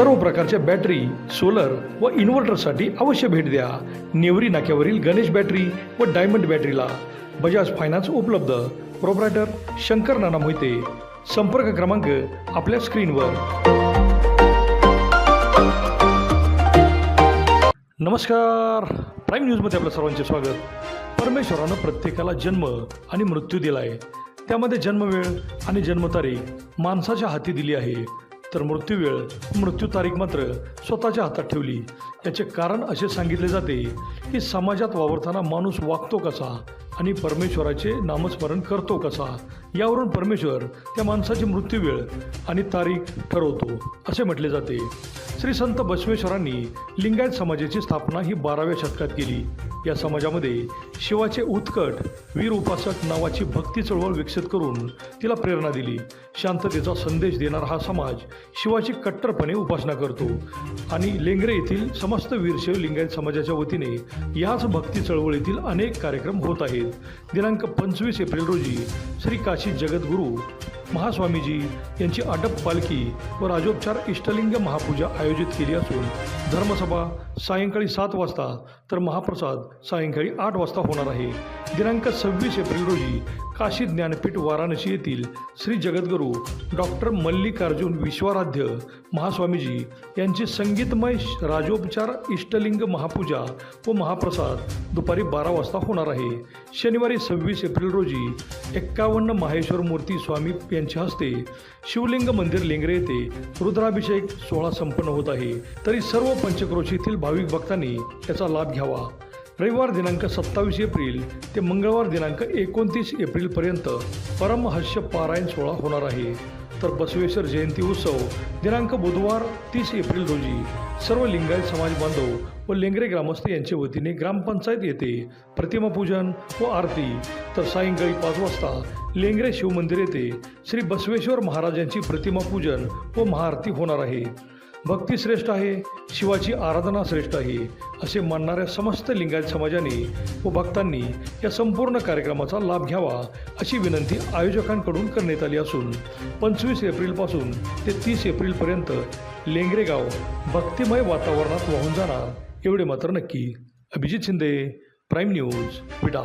सर्व प्रकारच्या battery solar व इन्व्हर्टरसाठी अवश्य भेट द्या. नेवरी नाक्यावरील गणेश बॅटरी व डायमंड बॅटरीला बजाज फायनान्स उपलब्ध. प्रोप्रायटर शंकर नाना मोहिते. संपर्क क्रमांक आपल्या स्क्रीनवर. नमस्कार. प्राईम न्यूजमध्ये आपलं सर्वांचे स्वागत. परमेश्वरानं प्रत्येकाला जन्म आणि मृत्यू दिला आहे त्यामध्ये जन्मवेळ आणि जन्मतारीख माणसाच्या हाती दिली आहे. तर मृत्यूवेळ मृत्यू तारीख मात्र स्वतःच्या हातात ठेवली. याचे कारण असे सांगितले जाते की समाजात वावरताना माणूस वागतो कसा? आणि परमेश्वराचे नामस्मरण करतो कसा? यावरून परमेश्वर त्या माणसाची मृत्यूवेळ आणि तारीख ठरवतो. असे म्हटले जाते. श्री संत बसवेश्वरांनी लिंगायत समाजाची स्थापना ही बाराव्या शतकात केली. या समाजामध्ये शिवाचे उत्कट वीर उपासक नावाची भक्ती चळवळ विकसित करून तिला प्रेरणा दिली. शांततेचा संदेश देणारा हा समाज शिवाची कट्टरपणे उपासना करतो. आणि लेंगरे येथील समस्त वीरशैव लिंगायत समाजाच्या वतीने याच भक्ती चळवळीतील अनेक कार्यक्रम होत आहेत. दिनांक पंचवीस एप्रिल रोजी श्री काशी जगद्गुरू महास्वामीजी यांची अटप पालखी व राजोपचार इष्टलिंग महापूजा आयोजित केली असून धर्मसभा सायंकाळी सात वाजता तर महाप्रसाद सायंकाळी आठ वाजता होणार आहे. दिनांक सव्वीस एप्रिल रोजी काशी ज्ञानपीठ वाराणसी येथील श्री जगद्गुरू डॉक्टर मल्लिकार्जुन विश्वाराध्य महास्वामीजी यांची संगीतमय राजोपचार इष्टलिंग महापूजा व महाप्रसाद दुपारी बारा वाजता होणार आहे. शनिवारी सव्वीस एप्रिल रोजी एक्कावन्न माहेश्वर मूर्ती स्वामी यांच्या हस्ते शिवलिंग मंदिर लेंगरे येथे रुद्राभिषेक सोहळा संपन्न होत आहे. तरी सर्व पंचक्रोशीतील भाविक भक्तांनी याचा लाभ घ्यावा. रविवार दिनांक सत्तावीस एप्रिल ते मंगळवार दिनांक एकोणतीस एप्रिलपर्यंत परमहस्य पारायण सोहळा होणार आहे. तर बसवेश्वर जयंती उत्सव दिनांक बुधवार तीस एप्रिल रोजी सर्व लिंगायत समाज बांधव व लेंगरे ग्रामस्थ यांच्या वतीने ग्रामपंचायत येथे प्रतिमापूजन व आरती. तर सायंकाळी पाच वाजता लेंगरे शिवमंदिर येथे श्री बसवेश्वर महाराजांची प्रतिमापूजन व महाआरती होणार आहे. भक्ती श्रेष्ठ आहे शिवाची आराधना श्रेष्ठ आहे असे मानणाऱ्या समस्त लिंगायत समाजाने व भक्तांनी या संपूर्ण कार्यक्रमाचा लाभ घ्यावा अशी विनंती आयोजकांकडून करण्यात आली असून पंचवीस एप्रिलपासून ते तीस एप्रिलपर्यंत लेंगरेगाव भक्तिमय वातावरणात वाहून जाणार एवढे मात्र नक्की. अभिजित शिंदे प्राईम न्यूज विडा